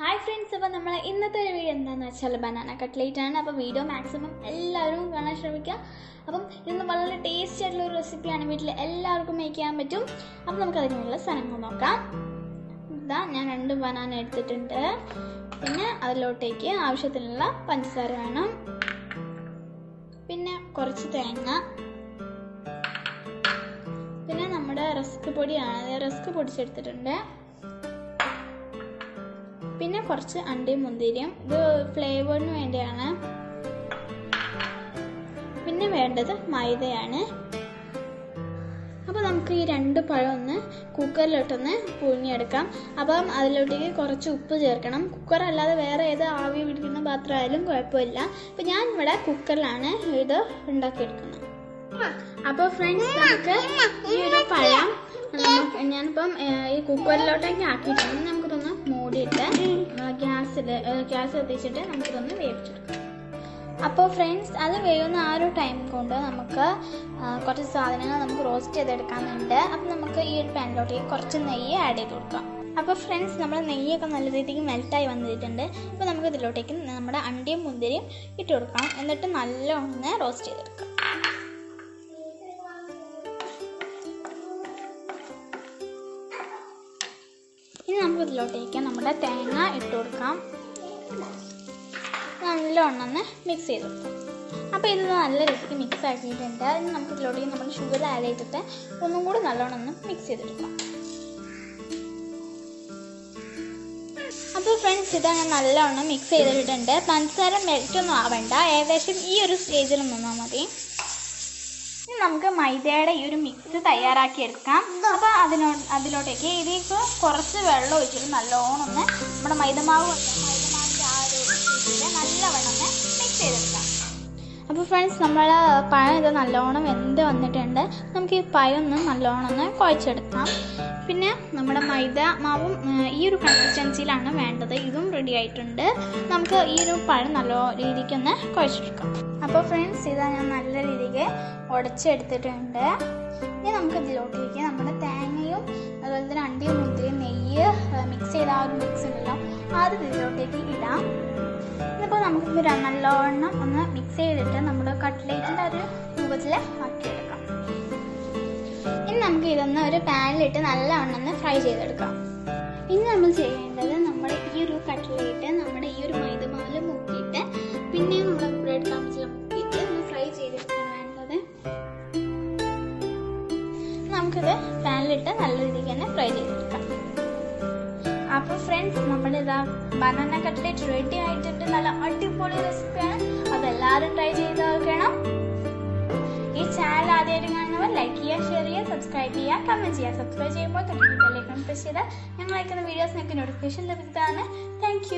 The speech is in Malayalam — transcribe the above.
ഹായ് ഫ്രണ്ട്സ് അപ്പോൾ നമ്മൾ ഇന്നത്തെ ഒരു വീഡിയോ എന്താണെന്ന് വെച്ചാൽ ബനാന കട്ട്ലേറ്റ് ആണ്. അപ്പോൾ വീഡിയോ മാക്സിമം എല്ലാവരും കാണാൻ ശ്രമിക്കുക അപ്പം ഇന്ന് വളരെ ടേസ്റ്റി ആയിട്ടുള്ള ഒരു റെസിപ്പിയാണ് വീട്ടിൽ എല്ലാവർക്കും മേക്ക് ചെയ്യാൻ പറ്റും. അപ്പം നമുക്ക് അതിനുള്ള സാധനങ്ങൾ നോക്കാം. ഇതാ ഞാൻ രണ്ട് ബനാന എടുത്തിട്ടുണ്ട്. പിന്നെ അതിലോട്ടേക്ക് ആവശ്യത്തിനുള്ള പഞ്ചസാര വേണം. പിന്നെ കുറച്ച് തേങ്ങ. പിന്നെ നമ്മുടെ റസ്ക് പൊടിയാണ്. റസ്ക് പൊടിച്ചെടുത്തിട്ടുണ്ട്. പിന്നെ കുറച്ച് അണ്ടിയും മുന്തിരിയും. ഇത് ഫ്ലേവറിന് വേണ്ടിയാണ്. പിന്നെ വേണ്ടത് മൈദയാണ്. അപ്പോൾ നമുക്ക് ഈ രണ്ട് പഴം ഒന്ന് കുക്കറിലോട്ടൊന്ന് പുഴുങ്ങിയെടുക്കാം. അപ്പം അതിലോട്ടേക്ക് കുറച്ച് ഉപ്പ് ചേർക്കണം. കുക്കർ അല്ലാതെ വേറെ ഏത് ആവി പിടിക്കുന്ന പാത്രമായാലും കുഴപ്പമില്ല. അപ്പം ഞാൻ ഇവിടെ കുക്കറിലാണ് ഇത് ഉണ്ടാക്കിയെടുക്കുന്നത്. അപ്പോൾ ഫ്രണ്ട്സ് നമുക്ക് ഈ ഒരു പഴം ഞാനിപ്പം ഈ കുക്കറിലോട്ടേക്ക് ആക്കിയിട്ടുണ്ട്. നമുക്കിതൊന്ന് മൂടിയിട്ട് ഗ്യാസിൽ ഗ്യാസ് കത്തിച്ചിട്ട് നമുക്കിതൊന്ന് വേവിച്ചെടുക്കാം. അപ്പോൾ ഫ്രണ്ട്സ് അത് വേവുന്ന ആ ഒരു ടൈം കൊണ്ട് നമുക്ക് കുറച്ച് സാധനങ്ങൾ നമുക്ക് റോസ്റ്റ് ചെയ്തെടുക്കാനുണ്ട് അപ്പോൾ നമുക്ക് ഈ ഒരു പാനിലോട്ടേക്ക് കുറച്ച് നെയ്യ് ആഡ് ചെയ്ത് കൊടുക്കാം. അപ്പോൾ ഫ്രണ്ട്സ് നമ്മൾ നെയ്യൊക്കെ നല്ല രീതിക്ക് മെൽറ്റായി വന്നിട്ടുണ്ട്. അപ്പോൾ നമുക്ക് ഇതിലോട്ടേക്ക് നമ്മുടെ അണ്ടിയും മുന്തിരിയും ഇട്ട് കൊടുക്കാം. എന്നിട്ട് നല്ലോണം റോസ്റ്റ് ചെയ്തെടുക്കാം. നമുക്ക് ഇതിലോട്ടേക്ക് നമ്മുടെ തേങ്ങ ഇട്ട് കൊടുക്കാം. നല്ലോണം ഒന്ന് മിക്സ് ചെയ്ത് കൊടുക്കാം. അപ്പോൾ ഇത് നല്ല രീതിക്ക് മിക്സ് ആക്കിയിട്ടുണ്ട്. ഇനി നമുക്ക് ഇതിലോട്ടേക്ക് നമ്മൾ ഷുഗർ ആഡ് ചെയ്തിട്ട് ഒന്നും കൂടി നല്ലോണം ഒന്ന് മിക്സ് ചെയ്തെടുക്കാം അപ്പോൾ ഫ്രണ്ട്സ് ഇത് അങ്ങനെ നല്ലോണം മിക്സ് ചെയ്തിട്ടുണ്ട്. പഞ്ചസാര മെൽറ്റൊന്നും ആവണ്ട. ഏകദേശം ഈ ഒരു സ്റ്റേജിൽ നിന്നാൽ മതി. നമുക്ക് മൈദയുടെ ഈ ഒരു മിക്സ് തയ്യാറാക്കി എടുക്കാം അപ്പോൾ അതിനോ അതിലോട്ടേക്ക് ഇതിലേക്ക് കുറച്ച് വെള്ളം ഒഴിച്ചിട്ട് നല്ലോണം ഒന്ന് നമ്മുടെ മൈദമാവ് മൈദമാവിന്റെ ആ ഒരു നല്ലവണ്ണം ഒന്ന് മിക്സ് ചെയ്തെടുക്കാം. അപ്പോൾ ഫ്രണ്ട്സ് നമ്മൾ പഴം ഇത് നല്ലോണം വെന്ത് വന്നിട്ടുണ്ട്. നമുക്ക് ഈ പഴം ഒന്ന് നല്ലോണം ഒന്ന് കുഴച്ചെടുക്കാം. പിന്നെ നമ്മുടെ മൈദ മാവും ഈ ഒരു കൺസിസ്റ്റൻസിയിലാണ് വേണ്ടത്. ഇതും റെഡി ആയിട്ടുണ്ട്. നമുക്ക് ഈ ഒരു പഴം നല്ല രീതിക്കൊന്ന് കുഴച്ചെടുക്കാം. അപ്പോൾ ഫ്രണ്ട്സ് ഇതാ ഞാൻ നല്ല രീതിക്ക് ഉടച്ചെടുത്തിട്ടുണ്ട്. ഇനി നമുക്ക് ഇതിലോട്ടേക്ക് നമ്മുടെ തേങ്ങയും അതുപോലെ തന്നെ അണ്ടിയും മുന്തിരിയും നെയ്യ് മിക്സ് ചെയ്ത ആ ഒരു മിക്സ് ഉണ്ടല്ലോ ആദ്യം ഇതിലോട്ടേക്ക് ഇടാം. ഇതിപ്പോൾ ഒരു നല്ലോണം ഒന്ന് മിക്സ് ചെയ്തിട്ട് നമ്മുടെ കട്ട്ലേറ്റിന്റെ ഒരു രൂപത്തിൽ ആക്കിയെടുക്കാം ഇനി നമുക്ക് ഇതൊന്ന് ഒരു പാനിലിട്ട് നല്ലവണ്ണം ഒന്ന് ഫ്രൈ ചെയ്തെടുക്കാം. ഇനി നമ്മൾ ചെയ്യേണ്ടത് നമ്മുടെ ഈ ഒരു കട്ട്ലേറ്റ് നമ്മുടെ ഈ ഒരു മൈദമാൽ മുക്കിയിട്ട് പിന്നെ നമ്മുടെ ബ്രെഡ് ക്രംസിൽ മുക്കിയിട്ട് ഒന്ന് ഫ്രൈ ചെയ്തെടുക്കാൻ വേണ്ടത്. നമുക്കിത് പാനിലിട്ട് നല്ല രീതിക്ക് തന്നെ ഫ്രൈ ചെയ്തെടുക്കാം. അപ്പോൾ ഫ്രണ്ട്സ് നമ്മുടെ ഇതാ ബനാന കട്ട്ലേറ്റ് റെഡി ആയിട്ടുണ്ട്. നല്ല അടിപൊളി റെസിപ്പിയാണ് അതെല്ലാവരും ട്രൈ ചെയ്ത് നോക്കണം. ഈ ചാനൽ ആദ്യമായിട്ട് കാണുന്നവർ ലൈക്ക് ചെയ്യുക ഷെയർ ചെയ്യുക സബ്സ്ക്രൈബ് ചെയ്യുക കമന്റ് ചെയ്യുക. സബ്സ്ക്രൈബ് ചെയ്യുമ്പോൾ ഞങ്ങൾ അയക്കുന്ന വീഡിയോസ് നിങ്ങൾക്ക് നോട്ടിഫിക്കേഷൻ ലഭിക്കുന്നതാണ്. താങ്ക്